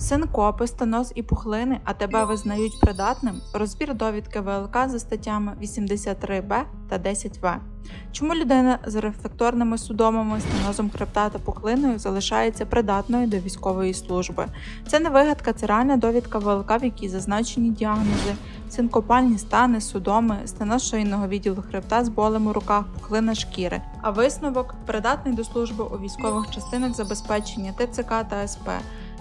Синкопи, стеноз і пухлини, а тебе визнають придатним. Розбір довідки ВЛК за статтями 83Б та 10В. Чому людина з рефлекторними судомами, стенозом хребта та пухлиною залишається придатною до військової служби? Це не вигадка, це реальна довідка ВЛК, в якій зазначені діагнози, синкопальні стани, судоми, стеноз шийного відділу хребта з болем у руках, пухлина шкіри. А висновок придатний до служби у військових частинах забезпечення ТЦК та СП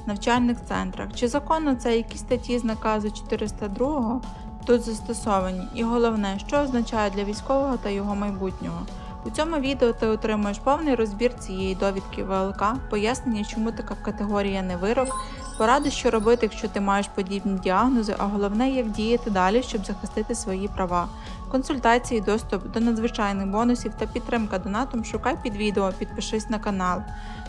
навчальних центрах. Чи законно це якісь статті з наказу 402 тут застосовані? І головне, що означає для військового та його майбутнього. У цьому відео ти отримаєш повний розбір цієї довідки ВЛК, пояснення, чому така категорія не вирок, поради, що робити, якщо ти маєш подібні діагнози, а головне, як діяти далі, щоб захистити свої права. Консультації, доступ до надзвичайних бонусів та підтримка донатом шукай під відео, підпишись на канал.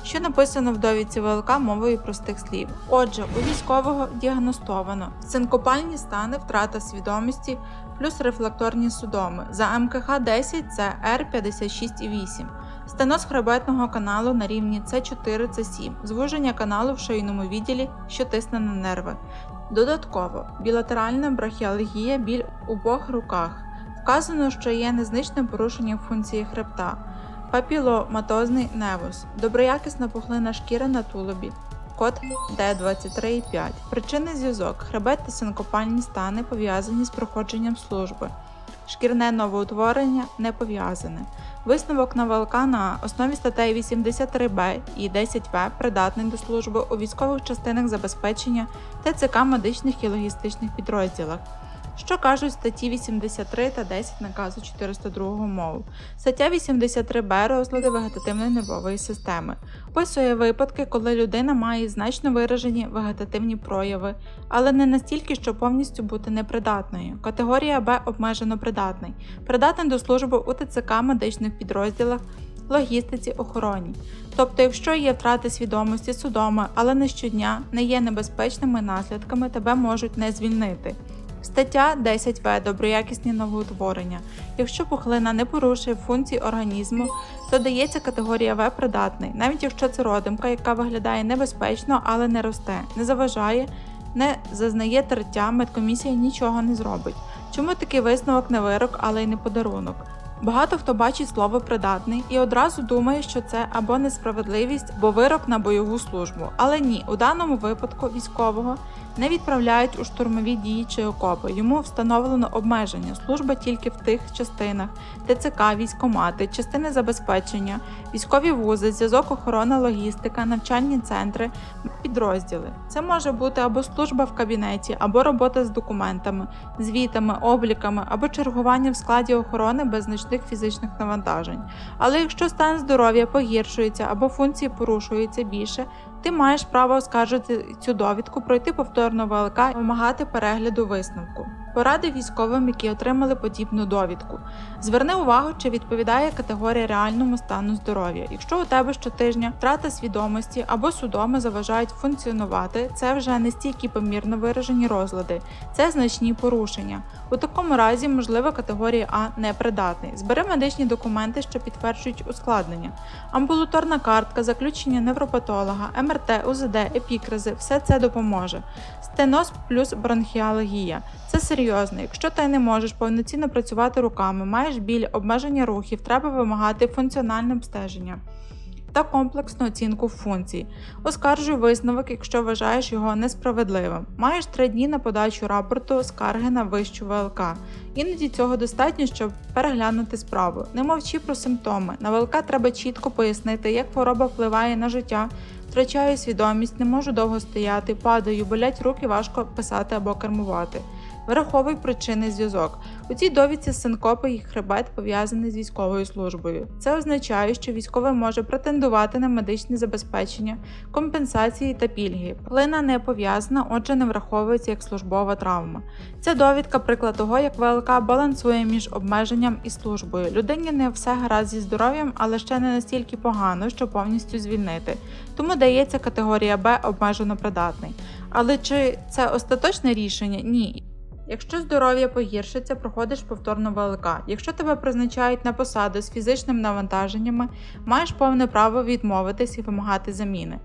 Що написано в довідці ВЛК мовою простих слів. Отже, у військового діагностовано синкопальні стани, втрата свідомості плюс рефлекторні судоми. За МКХ 10 це Р56,8. Стеноз хребетного каналу на рівні С4, С7, звуження каналу в шийному відділі, що тисне на нерви. Додатково, білатеральна брахіалгія біль у обох руках. Вказано, що є незначне порушення функції хребта, папіломатозний невус, доброякісна пухлина шкіри на тулубі, код Д23,5. Причинний зв'язок, хребет та синкопальні стани пов'язані з проходженням служби. Шкірне новоутворення не пов'язане. Висновок на на основі статей 83Б і 10В придатний до служби у військових частинах забезпечення ТЦК медичних і логістичних підрозділах. Що кажуть статті 83 та 10 наказу 402 мову. Стаття 83Б розлади вегетативної нервової системи. Описує випадки, коли людина має значно виражені вегетативні прояви, але не настільки, щоб повністю бути непридатною. Категорія Б обмежено придатний. Придатний до служби у ТЦК медичних підрозділах, логістиці, охороні. Тобто, якщо є втрати свідомості судоми, але не щодня не є небезпечними наслідками, тебе можуть не звільнити. Стаття 10В доброякісні новоутворення. Якщо пухлина не порушує функції організму, то дається категорія В придатний, навіть якщо це родимка, яка виглядає небезпечно, але не росте, не заважає, не зазнає тертя, медкомісія нічого не зробить. Чому такий висновок не вирок, але й не подарунок? Багато хто бачить слово придатний і одразу думає, що це або несправедливість, або вирок на бойову службу. Але ні, у даному випадку військового не відправляють у штурмові дії чи окопи. Йому встановлено обмеження. Служба тільки в тих частинах, ТЦК, військомати, частини забезпечення, військові вузи, зв'язок охорона, логістика, навчальні центри, підрозділи. Це може бути або служба в кабінеті, або робота з документами, звітами, обліками, або чергування в складі охорони без значних фізичних навантажень. Але якщо стан здоров'я погіршується або функції порушуються більше, ти маєш право оскаржити цю довідку, пройти повторно ВЛК і вимагати перегляду висновку. Поради військовим, які отримали подібну довідку. Зверни увагу, чи відповідає категорія реальному стану здоров'я. Якщо у тебе щотижня втрата свідомості або судоми заважають функціонувати, це вже не стільки помірно виражені розлади, це значні порушення. У такому разі можлива категорія А непридатний. Збери медичні документи, що підтверджують ускладнення. Амбулаторна картка, заключення невропатолога, МРТ, УЗД, епікризи все це допоможе. Стеноз плюс бронхіалогія. Це серйозно. Якщо ти не можеш повноцінно працювати руками, маєш біль, обмеження рухів, треба вимагати функціональне обстеження та комплексну оцінку функцій. Оскаржуй висновок, якщо вважаєш його несправедливим. Маєш три дні на подачу рапорту скарги на вищу ВЛК. Іноді цього достатньо, щоб переглянути справу. Не мовчи про симптоми. На ВЛК треба чітко пояснити, як хвороба впливає на життя. Втрачаю свідомість, не можу довго стояти, падаю, болять руки, важко писати або кермувати. Враховуй причинний зв'язок. У цій довідці синкопи і хребет пов'язаний з військовою службою. Це означає, що військовий може претендувати на медичне забезпечення, компенсації та пільги. Плина не пов'язана, отже, не враховується як службова травма. Ця довідка приклад того, як ВЛК балансує між обмеженням і службою. Людині не все гаразд зі здоров'ям, але ще не настільки погано, щоб повністю звільнити. Тому дається категорія Б обмежено придатний. Але чи це остаточне рішення? Ні. Якщо здоров'я погіршиться, проходиш повторно ВЛК. Якщо тебе призначають на посаду з фізичними навантаженнями, маєш повне право відмовитись і вимагати заміни.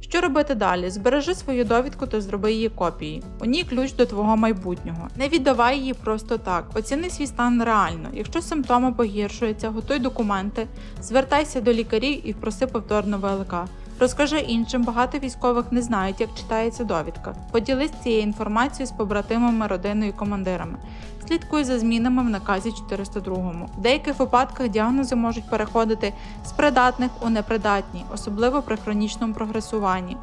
Що робити далі? Збережи свою довідку та зроби її копії. У ній ключ до твого майбутнього. Не віддавай її просто так. Оціни свій стан реально. Якщо симптоми погіршуються, готуй документи, звертайся до лікарів і проси повторно ВЛК. Розкажи іншим, багато військових не знають, як читається довідка. Поділись цією інформацією з побратимами, родиною командирами. Слідкуй за змінами в наказі 402. В деяких випадках діагнози можуть переходити з придатних у непридатні, особливо при хронічному прогресуванні.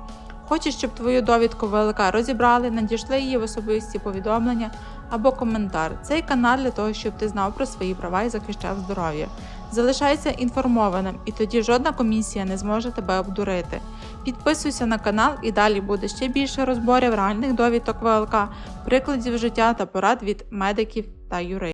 Хочеш, щоб твою довідку ВЛК розібрали, надійшли її в особисті повідомлення або коментар. Цей канал для того, щоб ти знав про свої права і захищав здоров'я. Залишайся інформованим, і тоді жодна комісія не зможе тебе обдурити. Підписуйся на канал і далі буде ще більше розборів реальних довідок ВЛК, прикладів життя та порад від медиків та юристів.